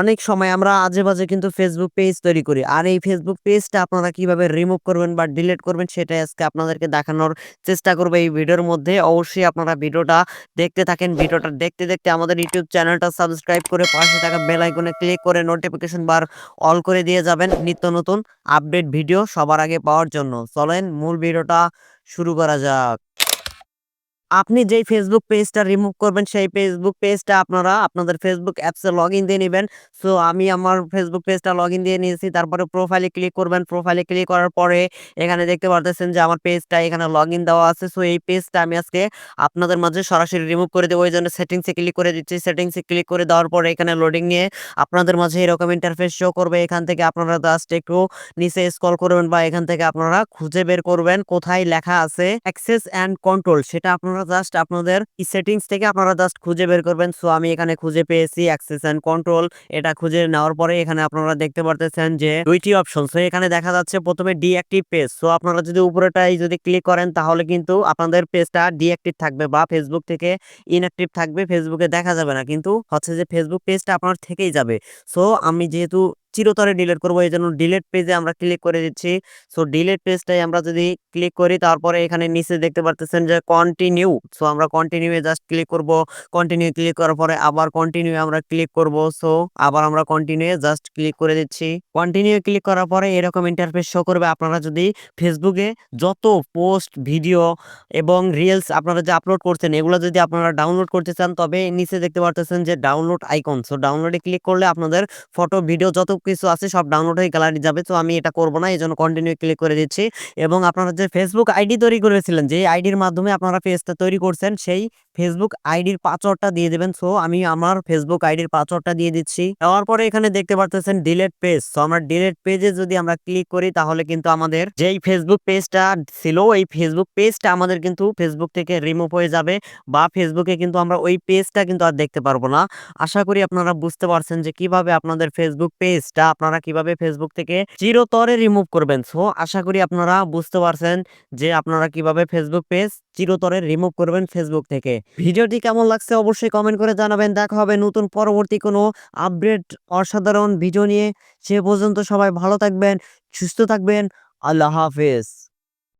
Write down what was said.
অনেক সময় আমরা আজে বাজে কিন্তু ফেসবুক পেজ তৈরি করি। আর এই ফেসবুক পেজটা আপনারা কীভাবে রিমুভ করবেন বা ডিলিট করবেন সেটাই আজকে আপনাদেরকে দেখানোর চেষ্টা করব এই ভিডিওর মধ্যে। অবশ্যই আপনারা ভিডিওটা দেখতে থাকেন। ভিডিওটা দেখতে দেখতে আমাদের ইউটিউব চ্যানেলটা সাবস্ক্রাইব করে পাশে থাকা বেল আইকনে ক্লিক করে নোটিফিকেশন বার অল করে দিয়ে যাবেন নিত্য নতুন আপডেট ভিডিও সবার আগে পাওয়ার জন্য। চলেন মূল ভিডিওটা শুরু করা যাক। আপনি যেই ফেসবুক পেজটা রিমুভ করবেন, সেই ফেসবুক পেজটা আপনারা আপনাদের ফেসবুক অ্যাপসে লগ ইন দিয়ে নেবেন। সো আমি আমার ফেসবুক পেজটা লগ ইন দিয়ে নিয়েছি, তারপরে প্রোফাইলে ক্লিক করবেন। প্রোফাইলে ক্লিক করার পরে এখানে দেখতে পারতেছেন যে আমার পেজটা এখানে লগ ইন দেওয়া আছে। সো এই পেজটা আমি আজকে আপনাদের মাঝে সরাসরি রিমুভ করে দেবো। ওই জন্য সেটিংসে ক্লিক করে দিচ্ছি। সেটিংসে ক্লিক করে দেওয়ার পরে এখানে লোডিং নিয়ে আপনাদের মাঝে এরকম ইন্টারফেস শো করবে। এখান থেকে আপনারা জাস্ট একটু নিচে স্কল করবেন বা এখান থেকে আপনারা খুঁজে বের করবেন কোথায় লেখা আছে অ্যাক্সেস অ্যান্ড কন্ট্রোল সেটা আপনারা জাস্ট আপনাদের সেটিংস থেকে আপনারা জাস্ট খুঁজে বের করবেন। সো আমি এখানে খুঁজে পেয়েছি অ্যাক্সেস অ্যান্ড কন্ট্রোল এটা খুঁজে নেওয়ার পরে এখানে আপনারা দেখতে পারতেছেন যে দুইটি অপশন সো এখানে দেখা যাচ্ছে প্রথমে ডিঅ্যাক্টিভ পেজ সো আপনারা যদি উপরেটাই যদি ক্লিক করেন, তাহলে কিন্তু আপনাদের পেজটা ডিঅ্যাক্টিভ থাকবে বা ফেসবুক থেকে ইনঅ্যাক্টিভ থাকবে। ফেসবুকে দেখা যাবে না। কিন্তু হচ্ছে যে ফেসবুক পেজটা আপনার থেকেই যাবে। সো আমি যেহেতু চিরতরে ডিলিট করব, এই জন্য ডিলেট পেজে আমরা ক্লিক করে দিচ্ছি। সো ডিলেট পেজটাই আমরা যদি ক্লিক করি, তারপরে এখানে নিচে দেখতে পারতেছেন যে কন্টিনিউ সো আমরা কন্টিনিউয়ে জাস্ট ক্লিক করব। কন্টিনিউ ক্লিক করার পরে আবার কন্টিনিউ আমরা ক্লিক করব। সো আবার আমরা কন্টিনিউ জাস্ট ক্লিক করে দিচ্ছি। কন্টিনিউ ক্লিক করার পরে এরকম ইন্টারফেস শো করবে। আপনারা যদি ফেসবুকে যত পোস্ট ভিডিও এবং রিলস আপনারা যে আপলোড করছেন, এগুলো যদি আপনারা ডাউনলোড করতে চান, তবে নিচে দেখতে পারতেছেন যে ডাউনলোড আইকন সো ডাউনলোডে ক্লিক করলে আপনাদের ফটো ভিডিও যত কিছু আছে, সব ডাউনলোড হয়ে গ্যালারি যাবে। তো আমি এটা করব না এই জন্য কন্টিনিউ ক্লিক করে দিচ্ছি। এবং আপনারা যে ফেসবুক আইডি তৈরি করেছিলেন যে আইডির মাধ্যমে আপনারা পেজটা তৈরি করছেন, সেই ফেসবুক আইডির পাসওয়ার্ডটা দিয়ে দেবেন। সো আমি আমার ফেসবুক আইডির পাসওয়ার্ডটা দিয়ে দিচ্ছি। দেওয়ার পরে এখানে দেখতে পারতেছেন ডিলেট পেজ সো আমরা ডিলেট পেজে যদি আমরা ক্লিক করি, তাহলে কিন্তু আমাদের যেই ফেসবুক পেজটা ছিল এই ফেসবুক পেজটা আমাদের কিন্তু ফেসবুক থেকে রিমুভ হয়ে যাবে বা ফেসবুকে কিন্তু আমরা ওই পেজটা কিন্তু আর দেখতে পারব না। আশা করি আপনারা বুঝতে পারছেন যে কীভাবে আপনাদের ফেসবুক পেজটা আপনারা কীভাবে ফেসবুক থেকে চিরতরে রিমুভ করবেন। সো আশা করি আপনারা বুঝতে পারছেন যে আপনারা কীভাবে ফেসবুক পেজ চিরতরে রিমুভ করবেন ফেসবুক থেকে। ভিডিওটি কেমন লাগছে অবশ্যই কমেন্ট করে জানাবেন। দেখা হবে নতুন পরবর্তী কোনো আপডেট অসাধারণ ভিডিও নিয়ে। সে পর্যন্ত সবাই ভালো থাকবেন, সুস্থ থাকবেন। আল্লাহ হাফেজ।